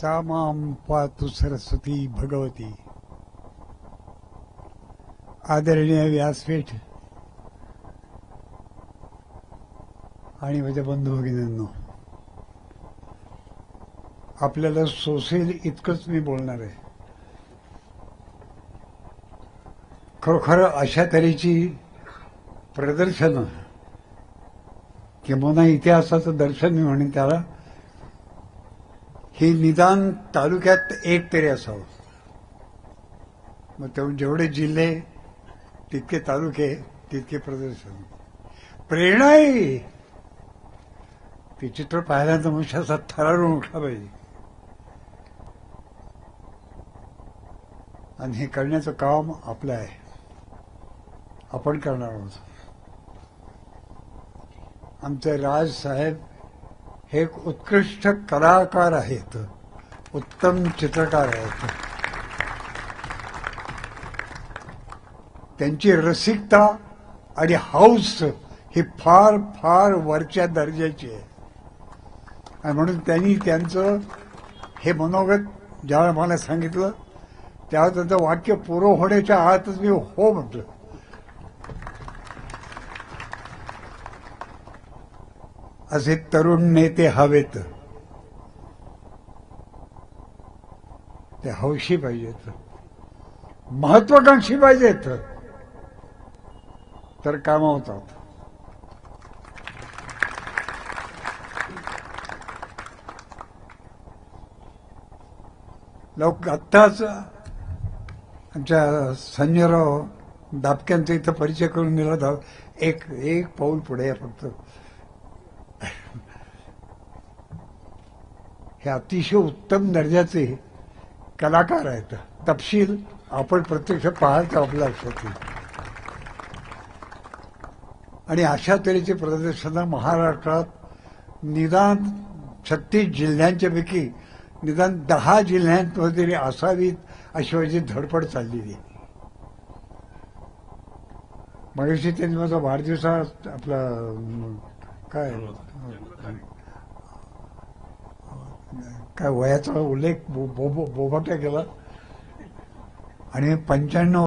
सा मां पातु सरस्वती भगवती। आदरणीय व्यासपीठ आणि माझ्या बंधू भगिनींनो आपल्याला सोसेल इतकंच मी बोलणार आहे. खरोखर अशा तऱ्हेची प्रदर्शनं किंवा इतिहासाचं दर्शन मी म्हणेन त्याला हे निदान तालुक्यात एक तरी असावं. मग तेव्हा जेवढे जिल्हे तितके तालुके तितके प्रदर्शन प्रेरणा आहे ते चित्र पाहिल्यानंतर मनुष्य असा थरारून उठला पाहिजे आणि हे करण्याचं काम आपलं आहे. आपण करणार आहोत. आमचे राज साहेब हे एक उत्कृष्ट कलाकार आहेत. उत्तम चित्रकार आहेत. त्यांची रसिकता आणि हाऊस ही फार फार वरच्या दर्जाची आहे. आणि म्हणून त्यांनी त्यांचं हे मनोगत ज्यावेळेला मला सांगितलं त्यावेळेला त्यांचं वाक्य पुरं होण्याच्या आतच मी हो म्हटलं. असे तरुण नेते हवेत. ते हौशी पाहिजेत. महत्वाकांक्षी पाहिजेत. तर काम होतात लोक आत्ताच आमच्या संजयराव दापक्यांचा इथं परिचय करून दिला होता. एक एक पाऊल पुढे फक्त. हे अतिशय उत्तम दर्जाचे कलाकार आहेत. तपशील आपण प्रत्यक्ष पाहाल तर आपल्या लक्षात येईल. आणि अशा तऱ्हेची प्रदर्शनं महाराष्ट्रात निदान छत्तीस जिल्ह्यांच्यापैकी निदान दहा जिल्ह्यांमध्ये तरी असावीत अशी माझी धडपड चाललेली आहे. मगाशी त्यांनी माझा वाढदिवसा आपला काय? काय वयाचा उल्लेख बो- केला? आणि पंच्याण्णव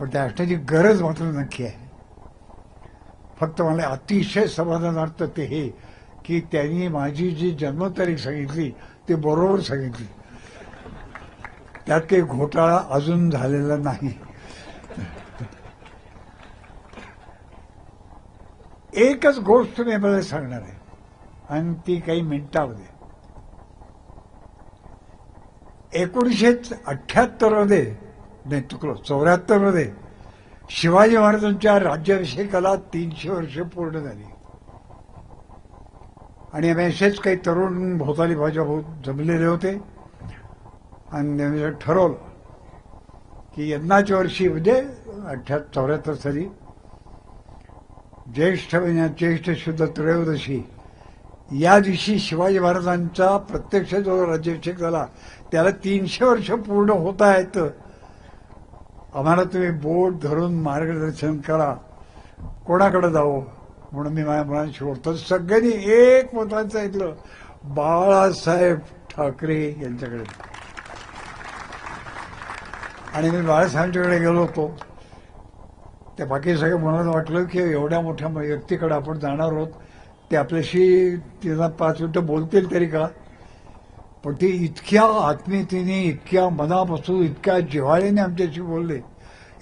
पण त्या असण्याची गरज मात्र नक्की आहे. फक्त मला अतिशय समाधानार्थ ते हे की त्यांनी माझी जी जन्मतारीख सांगितली ती बरोबर सांगितली. त्यात काही घोटाळा अजून झालेला नाही. एकच गोष्ट मी मला सांगणार आहे आणि ती काही मिनिटामध्ये एकोणीसशे अठ्ठ्याहत्तरमध्ये नाही चुकलो चौऱ्याहत्तरमध्ये शिवाजी महाराजांच्या राज्याभिषेकाला तीनशे वर्ष पूर्ण झाली. आणि आम्ही असेच काही तरुण भोवताली भाजप जमलेले होते. आणि त्यांनी ठरवलं की यंदाच्या वर्षी म्हणजे अठ्या चौऱ्याहत्तर साली ज्येष्ठ महिन्यात ज्येष्ठ शुद्ध त्रयोदशी या दिवशी शिवाजी महाराजांचा प्रत्यक्ष जो राज्याभिषेक झाला त्याला तीनशे वर्ष पूर्ण होता येतं आम्हाला तुम्ही बोट धरून मार्गदर्शन करा. कोणाकडे जावं? म्हणून मी माझ्या मुलांशी बोलतो. सगळ्यांनी एक मतांचं ऐकलं. बाळासाहेब ठाकरे यांच्याकडे. आणि मी बाळासाहेबांच्याकडे गेलो होतो. त्या बाकी सगळं म्हणून वाटलं की एवढ्या मोठ्या व्यक्तीकडे आपण जाणार आहोत. ते आपल्याशी तिला पाच मिनिटं बोलतील तरी का? पण ते इतक्या आत्मीयतेने इतक्या मनापासून इतक्या जिव्हाळ्याने आमच्याशी बोलले.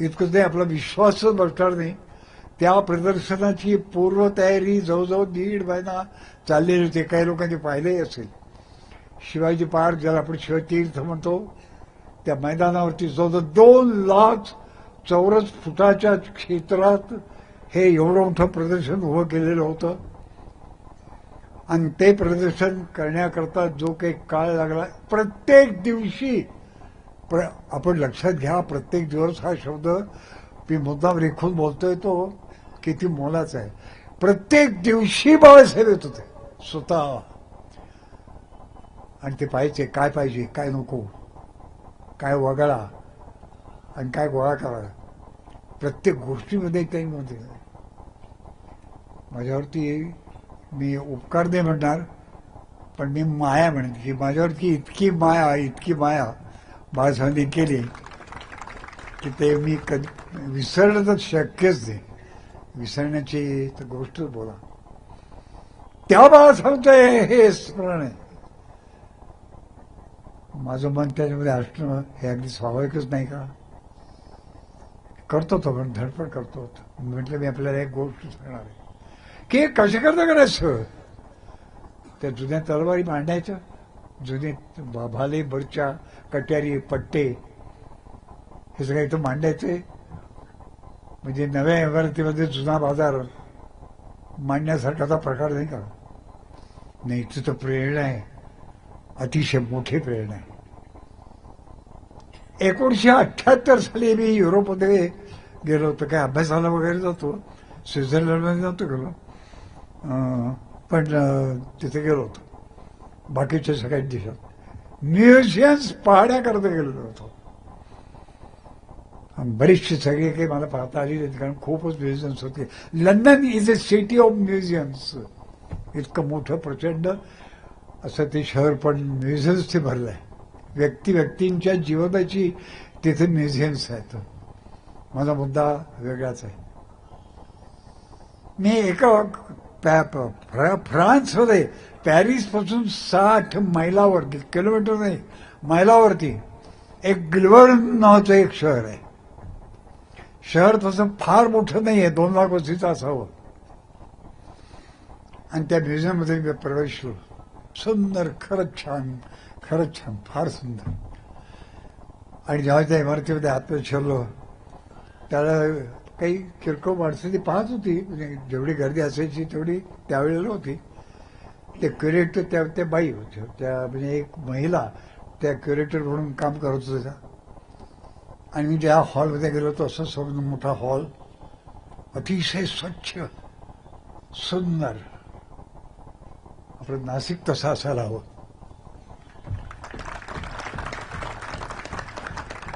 इतकं ते आपला विश्वासच बसणार नाही. त्या प्रदर्शनाची पूर्वतयारी जवळजवळ दीड महिना चाललेली होती. काही लोकांनी पाहिलंही असेल. शिवाजी पार्क ज्याला आपण शिवतीर्थ म्हणतो त्या मैदानावरती जवळजवळ दोन लाख चौरस फुटाच्या क्षेत्रात हे एवढं मोठं प्रदर्शन उभं केलेलं होतं. आणि ते प्रदर्शन करण्याकरता जो काही काळ लागला प्रत्येक दिवशी प्र आपण लक्षात घ्या प्रत्येक दिवस हा शब्द मी मुद्दाम रेखून बोलतोय तो किती मोलाचा आहे. प्रत्येक दिवशी बाळासाहेब येत होते स्वतः. आणि ते पाहिजे काय पाहिजे काय नको. काय वगळा आणि काय गोळा करा प्रत्येक गोष्टीमध्ये काही म्हणते माझ्यावरती मी उपकार नाही म्हणणार पण मी माया म्हणेन. की माझ्यावरती इतकी माया इतकी माया बाळासाहेबांनी केली की ते मी कधी विसरणं तर शक्यच नाही. विसरण्याची तर गोष्टच बोला. त्या बाळासाहेबचं हे स्मरण आहे. माझं मन त्याच्यामध्ये असणं हे अगदी स्वाभाविकच नाही का? करतो तो पण धडपड करतो. म्हटलं मी आपल्याला एक गोष्ट सांगणार आहे. की हे कशा करता करायचं? त्या जुन्या तलवारी मांडायच्या जुने भाले बरच्या कट्यारी पट्टे हे सगळं इथं मांडायचे. म्हणजे नव्या इमारतीमध्ये जुना बाजार मांडण्यासारखाचा प्रकार नाही का? नाही इथं तर प्रेरणा आहे. अतिशय मोठी प्रेरणा आहे एकोणीशे अठ्ठ्याहत्तर साली मी युरोपमध्ये गेलो होतो. काय अभ्यासाला वगैरे जातो. स्वित्झर्लंडमध्ये जातो गेलो. पण तिथे गेलो होतो. बाकीच्या सगळ्या देशात. म्युझियम्स पाहण्याकरता गेलेलो होतो. बरीचशी सगळी काही मला पाहता आली नाहीत कारण खूपच म्युझियम्स होते. London is a city of museums. इतकं मोठं प्रचंड असं ते शहर पण म्युझियम्स ते भरलं आहे व्यक्ती व्यक्तींच्या जीवनाची तिथे म्युझियम्स आहेत. माझा मुद्दा वेगळाच आहे. मी एका फ्रान्समध्ये पॅरिसपासून साठ मैलावरती किलोमीटर नाही मैलावरती एक गिल्वर्न नावाचं एक शहर आहे. शहर तसं फार मोठं नाही आहे दोन लाख वस्तीचं असावं. आणि त्या म्युझियममध्ये मी प्रवेश प्रवेशलो सुंदर खरंच छान खरंच छान फार सुंदर. आणि जेव्हा त्या इमारतीमध्ये आतमध्ये शिरलो त्याला काही किरकोळ माणसं ती पाहत होती. म्हणजे जेवढी गर्दी असायची तेवढी त्यावेळेला होती ते क्युरेटर त्या त्या बाई होत्या. त्या म्हणजे एक महिला त्या क्युरेटर म्हणून काम करत होत्या. आणि मी ज्या हॉलमध्ये गेलो होतो असा समोर मोठा हॉल अतिशय स्वच्छ सुंदर आपलं नाशिक तसं असायला हवं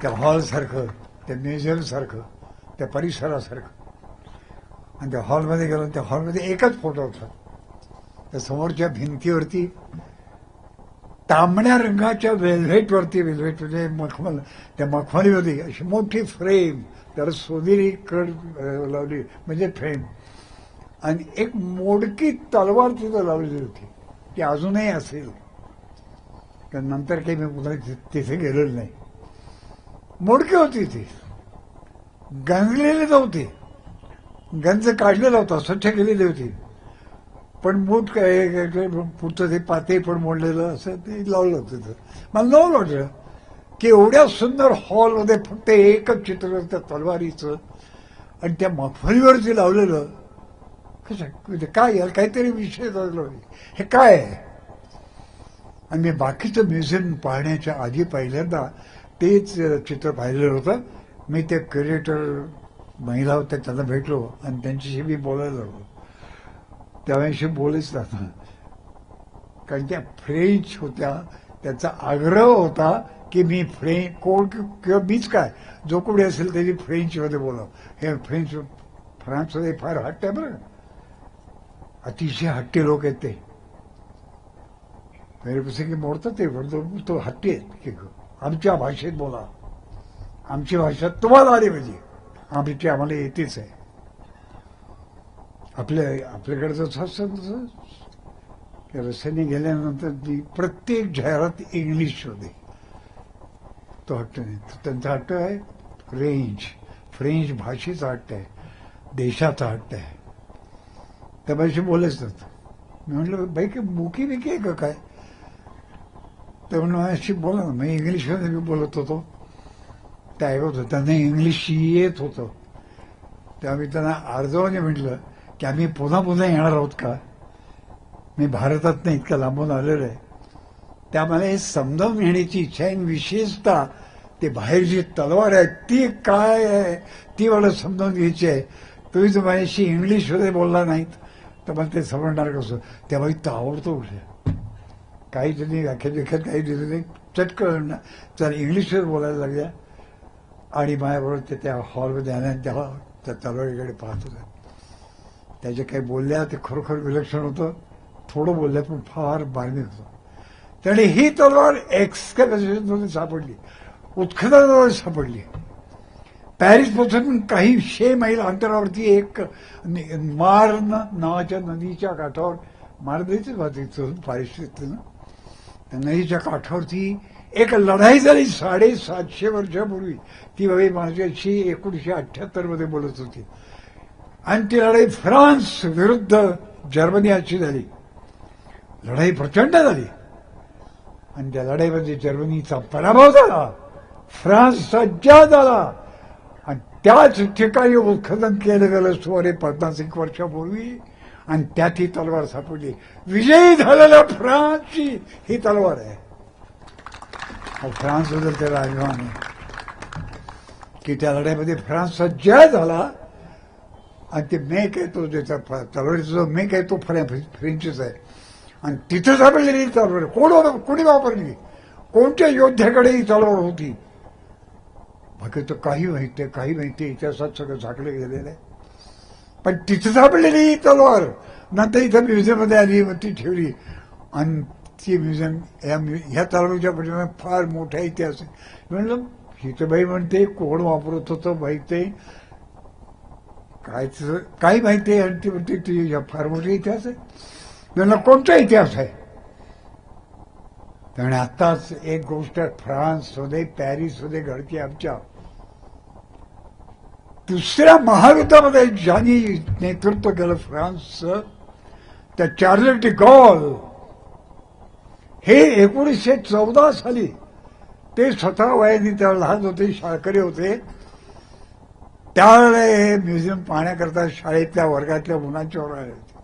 त्या हॉलसारखं त्या म्युझियमसारखं त्या परिसरासारखं आणि त्या हॉलमध्ये गेलो त्या हॉलमध्ये एकच फोटो होता त्या समोरच्या भिंतीवरती तांबड्या रंगाच्या वेल्व्हेटवरती वेल्व्हेट म्हणजे मखमल त्या मखमलीवरती अशी मोठी फ्रेम त्याला सोनेरी कड लावली म्हणजे फ्रेम आणि एक मोडकी तलवार तिथं लावलेली होती ती अजूनही असेल. तर नंतर काही मी पुन्हा तिथे गेलेलो नाही. मोडकी होती ती. गंजलेली नव्हती गंज काढलेला होता स्वच्छ केलेली होती. पण मूठ काय पुढचं ते पाते पण मोडलेलं असं ते लावलं होतं तिथं. मला नवं वाटलं की एवढ्या सुंदर हॉलमध्ये फक्त एकच चित्र त्या तलवारीचं. आणि त्या मफलीवरती लावलेलं कसं काय यार काहीतरी विषय लागलो हे काय आहे आणि मी बाकीचं म्युझियम पाहण्याच्या आधी पहिल्यांदा तेच चित्र पाहिलेलं होतं मी ते क्युरेटर महिला होत्या त्यांना भेटलो आणि त्यांच्याशी मी बोलायला लागलो त्यावेळेशी बोलच ना कारण त्या फ्रेंच होत्या त्याचा आग्रह होता की मी फ्रेंच कोण किंवा मीच काय जो कोणी असेल त्याची फ्रेंचमध्ये बोलावं हे फ्रेंच फ्रान्समध्ये फार हट्ट आहे बरं अतिशय हट्टी लोक आहेत ते. की मोडतात ते पण तो हट्टी आहेत. आमच्या भाषेत बोला. आमची भाषा तुम्हाला आली पाहिजे. आमची आम्हाला येतेच आहे. आपल्या आपल्याकडे जसं असतं तसं रस्त्याने गेल्यानंतर ती प्रत्येक जाहिरात इंग्लिश होते. तो हट्ट नाही. तो त्यांचा हट्ट आहे फ्रेंच. फ्रेंच भाषेचा हट्ट आहे. देशाचा हट्ट आहे. त्या बोलत बोलायच नव्हतं मी म्हटलं बाई की बुकी बिकी आहे का काय? तर म्हणून माझ्याशी बोला ना. मी इंग्लिशमध्ये मी बोलत होतो. ते ऐकत होतं. त्यांना इंग्लिश येत होतं. तेव्हा मी त्यांना अर्जवाने म्हटलं की आम्ही पुन्हा पुन्हा येणार आहोत का? मी भारतात नाही इतकं लांबून आलेलो आहे. त्या मला हे समजावून घेण्याची इच्छा आहे. आणि विशेषतः ते बाहेर जी तलवार आहे ती काय आहे ती मला समजावून घ्यायची आहे. तुम्ही जर माझ्याशी इंग्लिशमध्ये बोलला नाहीत. तर मला ते समजणार कसं तेव्हा इथं आवडतो उठल्या काही त्यांनी व्याख्या व्याख्यात काही दिलं नाही. चटकन तर इंग्लिशवर बोलायला लागल्या आणि माझ्याबरोबर ते त्या हॉलमध्ये आल्या आणि त्या तलवारीकडे पाहत होत्या. त्याचे काही बोलल्या ते खरोखर विलक्षण होतं. थोडं बोलल्या पण फार बारमी होतं. त्याने ही तलवार एक्सकॅव्हेशनमध्ये सापडली. उत्खननामध्ये सापडली. पॅरिसपासून काही शे मैल अंतरावरती एक नि- मार्न नावाच्या नदीच्या काठावर मारदेच इथून त्या नदीच्या काठावरती एक लढाई झाली साडेसातशे वर्षापूर्वी. ती बाई माझ्याशी एकोणीशे अठ्याहत्तरमध्ये बोलत होती. आणि ती लढाई फ्रान्स विरुद्ध जर्मनी अशी झाली. लढाई प्रचंड झाली. आणि त्या लढाईमध्ये जर्मनीचा पराभव झाला. फ्रान्सचा सज्जा झाला. त्याच ठिकाणी उत्खनन केलं गेलं सुमारे पन्नास एक वर्षापूर्वी आणि त्यात ही तलवार सापडली. विजयी झालेल्या फ्रान्सची ही तलवार आहे. फ्रान्सबद्दल त्याला अभिमान आहे. की त्या लढाईमध्ये फ्रान्सचा जय झाला आणि ते मेक आहे तो त्याचा फ- तलवारीचा जो मेक आहे तो फ्रे फ्रेंचच आहे. आणि तिथं सापडलेली तलवार. कोण होतं कोणी वापरली? कोणत्या योद्ध्याकडे ही तलवार होती? बाकी तर काही माहिती आहे काही माहिती आहे, इतिहासात सगळं झाकलं गेलेलं. आहे पण तिथं सापडलेली ही तलवार. नंतर इथं म्युझियममध्ये आली मग ती ठेवली. आणि ती म्युझियम या म्यु- ह्या तलवारीच्या पाठीमागे फार मोठा इतिहास आहे. म्हणलं हितबाई बाई म्हणते कोण वापरत होतं माहिती आहे काय तिचं- काही माहिती आहे आणि ती म्हणते तुझ्या फार मोठा इतिहास आहे. म्हणलं कोणता इतिहास आहे? त्यामुळे आताच एक गोष्ट फ्रान्स होते पॅरिस होते घडते आमच्या. दुसऱ्या महायुद्धामध्ये ज्यांनी नेतृत्व केलं फ्रान्सचं त्या चार्लेट गॉल. हे एकोणीसशे चौदा साली ते स्वतः वयाने त्या लहान होते शाळकरी होते. त्यावेळेला हे म्युझियम पाहण्याकरता शाळेतल्या वर्गातल्या मुलांच्यावर आले होते.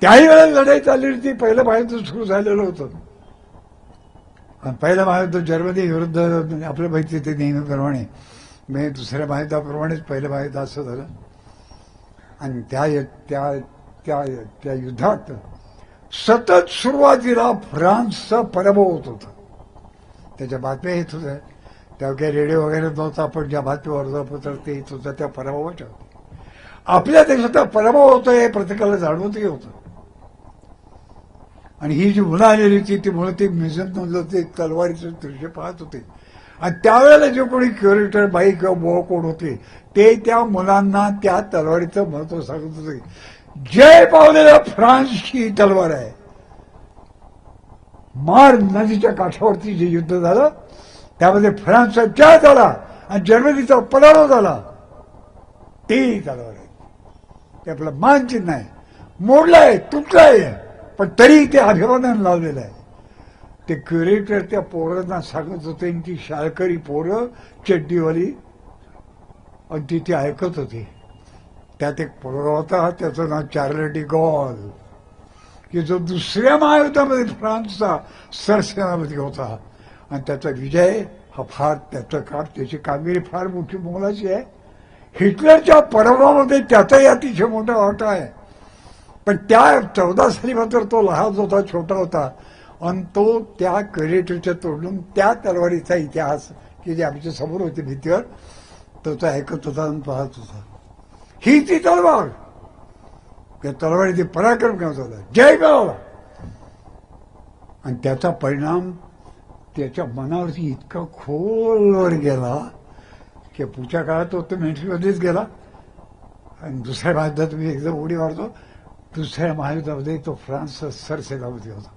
त्याही वेळेला लढाई चालली होती पहिलं पाहिजे सुरू झालेलं होतं. पण पहिलं महायुद्ध जर्मनी विरुद्ध आपल्या माहिती ते नेहमीप्रमाणे म्हणजे दुसऱ्या महायुद्धाप्रमाणेच पहिलं महायुद्ध असं झालं. आणि त्या त्या त्या त्या युद्धात सतत सुरुवातीला फ्रान्सचा पराभव होत. होता त्याच्या बातम्या येत होत्या. त्या काही रेडिओ वगैरे नव्हता पण ज्या बातम्या वर्तमानपत्र ते येत होतं त्या पराभवाच्या होत्या. आपल्या देशाचा पराभव होतो हे प्रत्येकाला जाणवतही होतं. आणि ही जी मुलं आलेली होती ती मुलं ते म्युझियममधलं ते तलवारीचं दृश्य पाहत होते. आणि त्यावेळेला जे कोणी क्युरेटर बाई किंवा बुवा कोण होते ते त्या मुलांना त्या तलवारीचं महत्त्व सांगत होते. जय पावलेल्या फ्रान्सची ही तलवार आहे. मार नदीच्या काठावरती जे युद्ध झालं त्यामध्ये फ्रान्सचा जय झाला आणि जर्मनीचा पराभव झाला. तेही तलवार आहे. ते आपलं मानचिन्ह आहे. मोडलं आहे तुटलं आहे. पण तरी ते अभिवादन लावलेलं आहे. ते क्युरेटर त्या पोरांना सांगत होते आणि ती शाळकरी पोरं चड्डीवाली आणि ती ती ऐकत होती. त्यात एक पोरगा होता त्याचं नाव चार्लटी गॉल की जो दुसऱ्या महायुद्धामध्ये फ्रान्सचा सरसेनापती होता. आणि त्याचा विजय हा फार त्याचं काम त्याची कामगिरी फार मोठी मोलाची आहे. हिटलरच्या पराभवामध्ये त्याचाही अतिशय मोठा वाटा आहे. पण त्या चौदा साली मात्र तो लहान होता छोटा होता. आणि तो त्या क्रेडिटच्या तोडून त्या तलवारीचा इतिहास की जे आमच्यासमोर होते भीतीवर तो तो ऐकत होता आणि पाहत होता. ही ती तलवार. त्या तलवारीचे पराक्रम करत होता जय गाव आणि त्याचा परिणाम त्याच्या मनावरती इतका खोलवर गेला की पुढच्या काळात तो तो गेला. आणि दुसऱ्या महायुद्धात मी एकदम उडी मारतो. दुसऱ्या महायुद्धामध्ये तो फ्रान्सचा सरसेनापती होता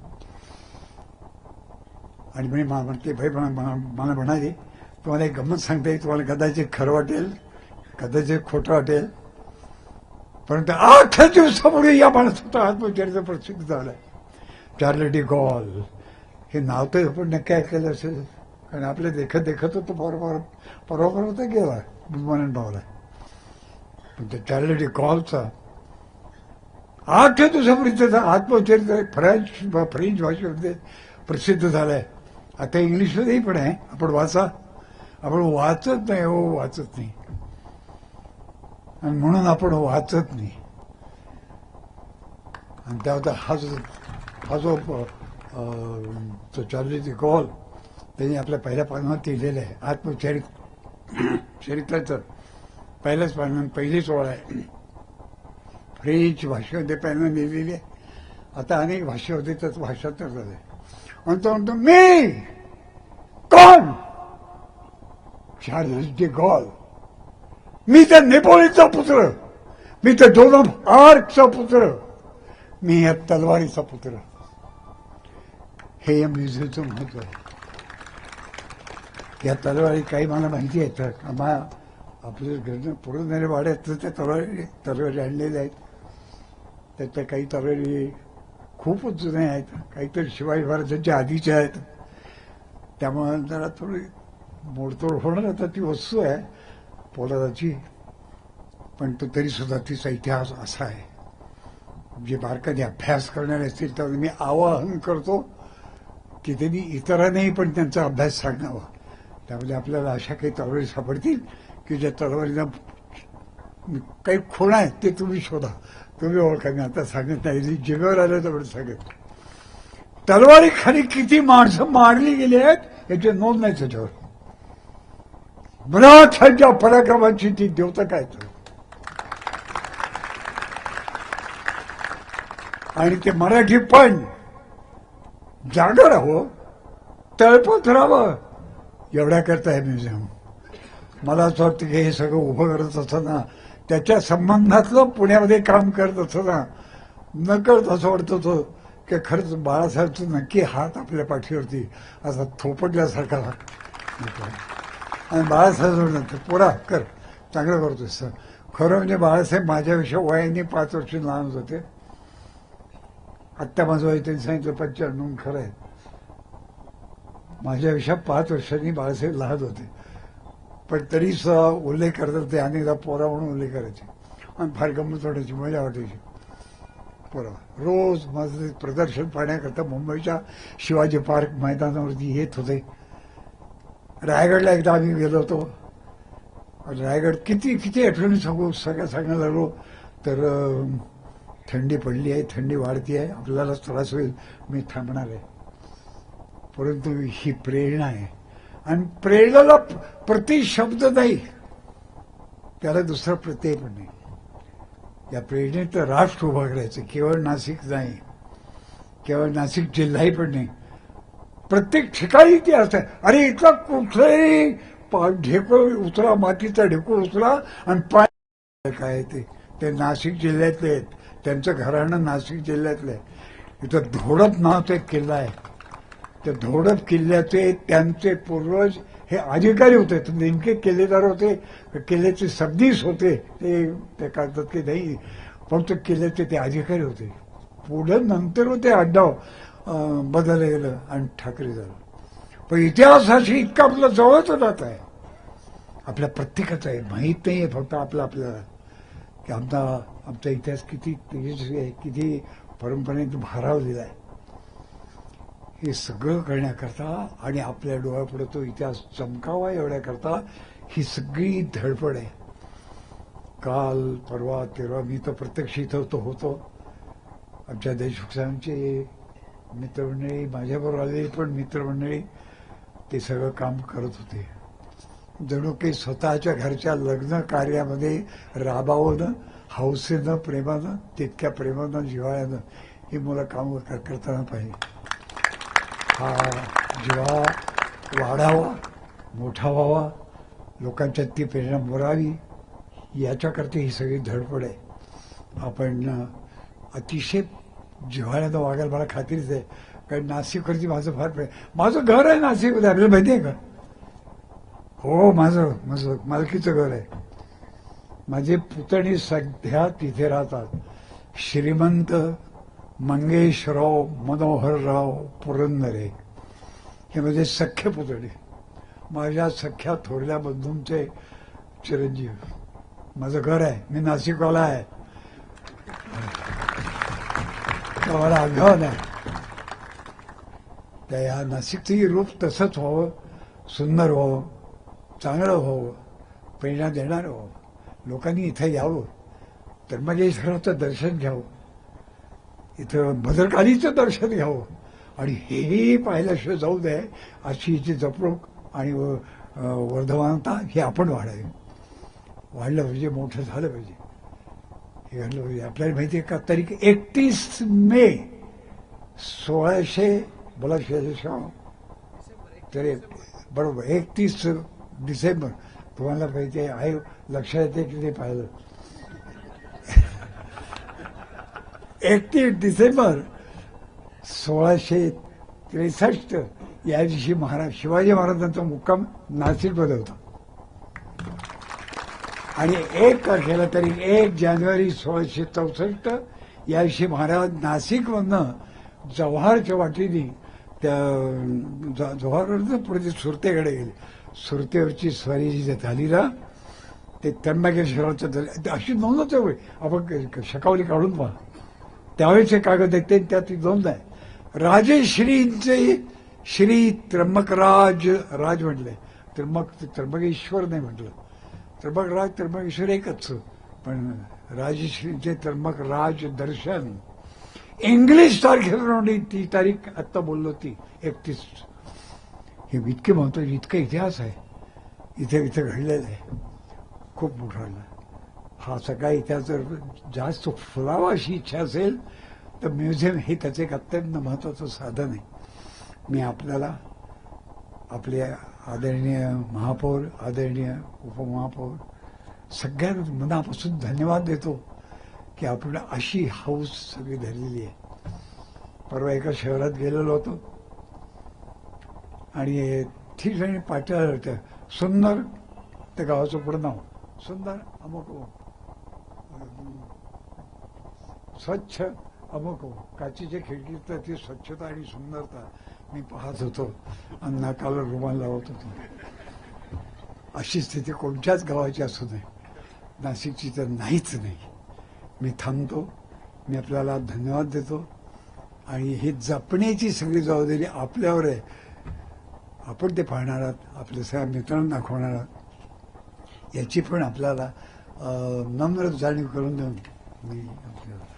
आणि मी म्हणते भाई मला म्हणाले म्हणाली तुम्हाला एक गंमत सांगते तुम्हाला कदाचित खरं वाटेल कदाचित खोटं वाटेल परंतु आठ दिवसापूर्वी या माणसाचा आत्मचरित्र प्रसिद्ध झालाय चार्लेटी गॉल हे नाव तर आपण नक्की ऐकलेलं असेल कारण आपल्या देखत देखत तो बरोबर बरोबर होता गेला बुधमानन भावला पण त्या चार्लेटी गॉलचा आठ दिवसापूर्वी आत्मचरित्र फ्रेंच फ्रेंच भाषेमध्ये प्रसिद्ध झालंय. आता इंग्लिशमध्येही पण आहे. आपण वाचा. आपण वाचत नाही हो वाचत नाही. आणि म्हणून आपण वाचत नाही. आणि त्यात हा जो हा जो तो चार्ली कॉल त्यांनी आपल्या पहिल्या पानावर लिहिलेलं आहे. आत्मचरित्र चरित्राचं पहिल्याच पानावर पहिलीच ओळ आहे. फ्रेंच भाषेमध्ये पहिल्यांदा लिहिलेली आहे. आता अनेक भाषेमध्ये त्याच भाषांतर झाले. आणि तो म्हणतो मी कोण? चार्ल्स डी गॉल मी तर नेपोळीचा पुत्र. मी तर दोन ऑफ आर्कचा पुत्र. मी या तलवारीचा पुत्र. हे या म्युझिकचं महत्त्व आहे. या तलवारी काही मला माहिती आहेत आम्हा आपल्या घरनं पुरवणारे वाड्यात त्या तलवारी तलवारी आणलेल्या आहेत. त्याच्या काही तलवारी खूपच जुन्या आहेत. काहीतरी शिवाजी महाराजांच्या आधीच्या आहेत. त्यामुळे जरा थोडी मोडतोड होणार आता ती वस्तू आहे पोलादाची. पण तो तरी सुद्धा तिचा इतिहास असा आहे. जे बारकाने अभ्यास करणारे असतील तर मी आवाहन करतो की त्यांनी इतरांनाही पण त्यांचा अभ्यास सांगावा. त्यामध्ये आपल्याला अशा काही तळवळी सापडतील की ज्या तलवारीला काही खूण आहेत ते तुम्ही शोधा. तुम्ही ओळखा मी आता सांगत नाही. जिगवर आलं तर सांगत तलवारी खाली किती माणसं मारली गेली आहेत याची नोंद नाही त्याच्यावर. मराठ्यांच्या पराक्रमाची ती देवता काय तर आणि ते मराठी पण जागा राहो तळपत राहावं. एवढ्या करता हे म्युझियम. मला असं वाटतं की हे सगळं उभं करत असताना त्याच्या संबंधातलं पुण्यामध्ये काम करत असताना नकळत असं वाटत होतं की खरंच बाळासाहेबचं नक्की हात आपल्या पाठीवरती असा थोपटल्यासारखा आणि बाळासाहेब म्हणतात पुरा कर. चांगलं करतोय सर. खरं म्हणजे बाळासाहेब माझ्याविषयी वयाने पाच वर्ष लहान होते. आत्ता माझं वय त्यांनी सांगितलं पंच्याण्णव खरं आहे. माझ्याविषयी पाच वर्षांनी बाळासाहेब लहान होते. पण तरी सुद्धा उल्लेख करतात ते अनेकदा पोरा म्हणून उल्लेख करायचे. आणि फार गंमत वाटायची मजा वाटायची. पोरा रोज माझं प्रदर्शन पाहण्याकरता मुंबईच्या शिवाजी पार्क मैदानावरती येत होते. रायगडला एकदा आम्ही गेलो होतो. रायगड किती किती आठवणी सांगू सगळ्या सांगायला लागलो. तर थंडी पडली आहे थंडी वाढती आहे. आपल्याला त्रास होईल. मी थांबणार आहे. परंतु ही प्रेरणा आहे. आणि प्रेरणाला प्रति शब्द नाही. त्याला दुसरा प्रत्यय पण नाही. या प्रेरणेत राष्ट्र उभा करायचं केवळ नाशिक नाही. केवळ नाशिक जिल्हाही पण नाही. प्रत्येक ठिकाणी ते असतं. अरे इथला कुठलाही पा- ढेकूळ उचला मातीचा ढेकूळ उचला आणि पाय काय ते? ते नाशिक जिल्ह्यातले आहेत. त्यांचं घराणं नाशिक जिल्ह्यातलं आहे इथं धोडप नावाचा एक किल्ला आहे. त्या धोडप किल्ल्याचे त्यांचे पूर्वज हे अधिकारी होते. नेमके किल्लेदार होते किल्ल्याचे सबदीस होते ते ते कागदात की नाही पण ते किल्ल्याचे ते अधिकारी होते. पुढे नंतर होते आड्डाव बदललं गेलं आणि ठाकरे झालं. पण इतिहासाशी इतका आपलं जवळच जात आहे. आपल्या प्रत्येकाचं आहे. माहीत नाही आहे फक्त आपलं आपल्याला की आमचा आमचा इतिहास किती तेजस्वी आहे किती परंपरेत भारावलेला आहे. हे सगळं करण्याकरता आणि आपल्या डोळ्यापुढे तो इतिहास चमकावा एवढ्याकरता ही सगळी धडपड आहे. काल परवा तेरवा मी तर प्रत्यक्ष इथं तो होतो. आमच्या देशमुख साहेबांचे मित्रमंडळी माझ्याबरोबर आलेली पण मित्रमंडळी ते सगळं काम करत होते. जणू काही स्वतःच्या घरच्या लग्न कार्यामध्ये राबावणं हौसेनं प्रेमानं तितक्या प्रेमानं जिव्हाळ्यानं ही मुलं काम कर- करताना पाहिजे हा जिवा वाढावा मोठा व्हावा लोकांच्यात ती प्रेरणा मुरावी याच्याकरता ही सगळी धडपड आहे. आपण अतिशय जिव्हाळ्यानं वागायला मला खात्रीच आहे कारण नाशिकवरती माझं फार प्रेम माझं घर आहे नाशिकमध्ये आपल्याला माहिती आहे का? हो माझं माझं मालकीचं घर आहे. माझे पुतणी सध्या तिथे राहतात. श्रीमंत मंगेशराव मनोहरराव पुरंदरे. हे माझे सख्य पुतणे माझ्या सख्या थोरल्या बंधूंचे चिरंजीव. माझं घर आहे. मी नाशिकवाला आहे. मला अभिमान आहे त्या या नाशिकचंही रूप तसंच व्हावं सुंदर व्हावं चांगलं व्हावं प्रेरणा देणारं व्हावं. लोकांनी इथं यावं. त्र्यंबकेश्वराचं दर्शन घ्यावं. इथं भद्रकालीचं दर्शन घ्यावं. आणि हेही पाहिल्याशिवाय जाऊ दे अशी जी जपणूक आणि व- वर्धमानता हे आपण वाढावी. वाढलं पाहिजे मोठं झालं पाहिजे. हे घडलं पाहिजे. आपल्याला माहिती आहे का तारीख एकतीस मे सोळाशे बोला शिवाजी तर एक- बरोबर एकतीस डिसेंबर. तुम्हाला माहिती आहे आहे लक्षात येते की ते पाहिलं? एकतीस डिसेंबर सोळाशे त्रेसष्ट या दिवशी महाराज शिवाजी महाराजांचा मुक्काम नाशिकमध्ये होता. आणि एक तारखेला तरी एक जानेवारी सोळाशे चौसष्ट या दिवशी महाराज नाशिकमधनं जव्हारच्या वाटेने त्या ज- जव्हारवरनं पुढे ते सुरतेकडे गेले. सुरतेवरची स्वारी जी झाली ना ते त्र्यंबकेश्वराचं झालं. ते अशी नोंदच आपण शकावली काढून पहा. त्यावेळेचे कागद आहेत ते त्यात ती आहे राजश्रींचे श्री त्र्यंबकराज राज म्हटले. त्र्यंबक त्र्यंबकेश्वर नाही म्हटलं. त्र्यंबकराज त्र्यंबकेश्वर एकच. पण राजश्रींचे त्र्यंबक राज दर्शन. इंग्लिश तारखेप्रमाणे ती तारीख आत्ता बोललो ती एकतीस. हे इतके महत्त्वाचे इतका इतिहास आहे. इथे इथे घडलेलं आहे. खूप मोठा हा सगळा जर जास्त फुलावा अशी इच्छा असेल तर म्युझियम हे त्याचं एक अत्यंत महत्वाचं साधन आहे. मी आपल्याला आपले आदरणीय महापौर आदरणीय उपमहापौर सगळ्यांना मनापासून धन्यवाद देतो की आपण अशी हौस सगळी धरलेली आहे. परवा एका शहरात गेलेलो होतो आणि ठिकठिकाणी पाट्या होतं सुंदर त्या गावाचं पुढं नाव. सुंदर अमुक. स्वच्छ. अमुक काचीच्या खिडकीत ती स्वच्छता आणि सुंदरता मी पाहत होतो. आणि नाकाला रुमाल लावत होतो. अशी स्थिती कोणत्याच गावाची असू नये. नाशिकची तर नाहीच नाही. मी थांबतो. मी आपल्याला धन्यवाद देतो. आणि हे जपण्याची सगळी जबाबदारी आपल्यावर आहे. आपण ते पाहणार आहात. आपल्या सगळ्या मित्रांना दाखवणार आहात. याची पण आपल्याला 어, 남나라도 잘리고 그런 데는 거의 없어요.